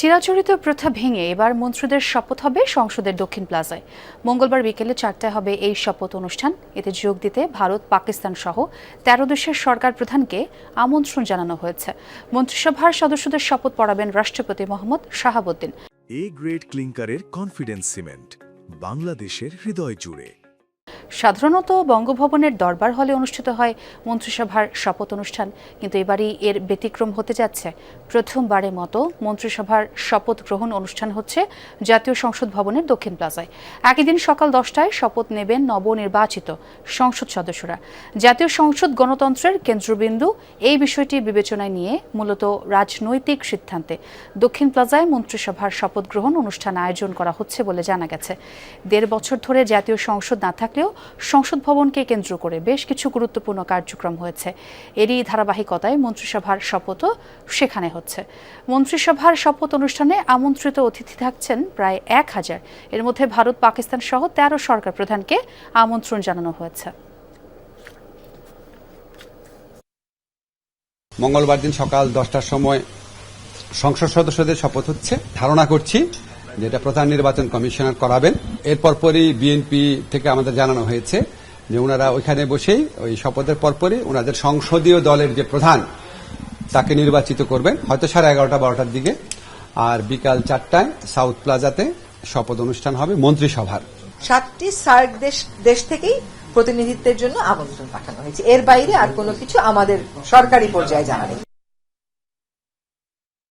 চিরাচরিত প্রথা ভেঙে এবার মন্ত্রীদের শপথ হবে সংসদের দক্ষিণ প্লাজায়। মঙ্গলবার বিকেলে চারটায় হবে এই শপথ অনুষ্ঠান। এতে যোগ দিতে ভারত, পাকিস্তান সহ তেরো দেশের সরকার প্রধানকে আমন্ত্রণ জানানো হয়েছে। মন্ত্রিসভার সদস্যদের শপথ পড়াবেন রাষ্ট্রপতি মোহাম্মদ শাহাবুদ্দিন। এ গ্রেড ক্লিংকারের কনফিডেন্স সিমেন্ট বাংলাদেশের হৃদয় জুড়ে। সাধারণত বঙ্গভবনের দরবার হলে অনুষ্ঠিত হয় মন্ত্রিসভার শপথ অনুষ্ঠান। কিন্তু এবারই এর ব্যতিক্রম হতে যাচ্ছে। প্রথমবারের মতো মন্ত্রিসভার শপথ গ্রহণ অনুষ্ঠান হচ্ছে জাতীয় সংসদ ভবনের দক্ষিণ প্লাজায়। একই দিন সকাল দশটায় শপথ নেবেন নবনির্বাচিত সংসদ সদস্যরা। জাতীয় সংসদ গণতন্ত্রের কেন্দ্রবিন্দু, এই বিষয়টি বিবেচনায় নিয়ে মূলত রাজনৈতিক সিদ্ধান্তে দক্ষিণ প্লাজায় মন্ত্রিসভার শপথ গ্রহণ অনুষ্ঠান আয়োজন করা হচ্ছে বলে জানা গেছে। দেড় বছর ধরে জাতীয় সংসদ না থাকলেও সংসদ ভবনকে কেন্দ্র করে বেশ কিছু গুরুত্বপূর্ণ কার্যক্রম হয়েছে। এরই ধারাবাহিকতায় মন্ত্রিসভার শপথও সেখানে হচ্ছে। মন্ত্রিসভার শপথ অনুষ্ঠানে আমন্ত্রিত অতিথি থাকছেন প্রায় এক হাজার। এর মধ্যে ভারত, পাকিস্তান সহ তেরো সরকার প্রধানকে আমন্ত্রণ জানানো হয়েছে। মঙ্গলবার দিন সকাল দশটার সময় সংসদ সদস্যদের শপথ হচ্ছে। ধারণা করছি যেটা প্রধান নির্বাচন কমিশনার করাবেন। এরপর পরই বিএনপি থেকে আমাদের জানানো হয়েছে যে ওনারা ওইখানে বসেই ওই শপথের পরপরই ওনাদের সংসদীয় দলের যে প্রধান, তাকে নির্বাচিত করবেন। হয়তো সাড়ে এগারোটা, বারোটার দিকে। আর বিকাল চারটায় সাউথ প্লাজাতে শপথ অনুষ্ঠান হবে মন্ত্রিসভার। সাতটি সার্ক দেশ দেশ থেকেই প্রতিনিধিত্বের জন্য আমন্ত্রণ পাঠানো হয়েছে। এর বাইরে আর কোনো কিছু আমাদের সরকারি পর্যায়ে জানা নেই।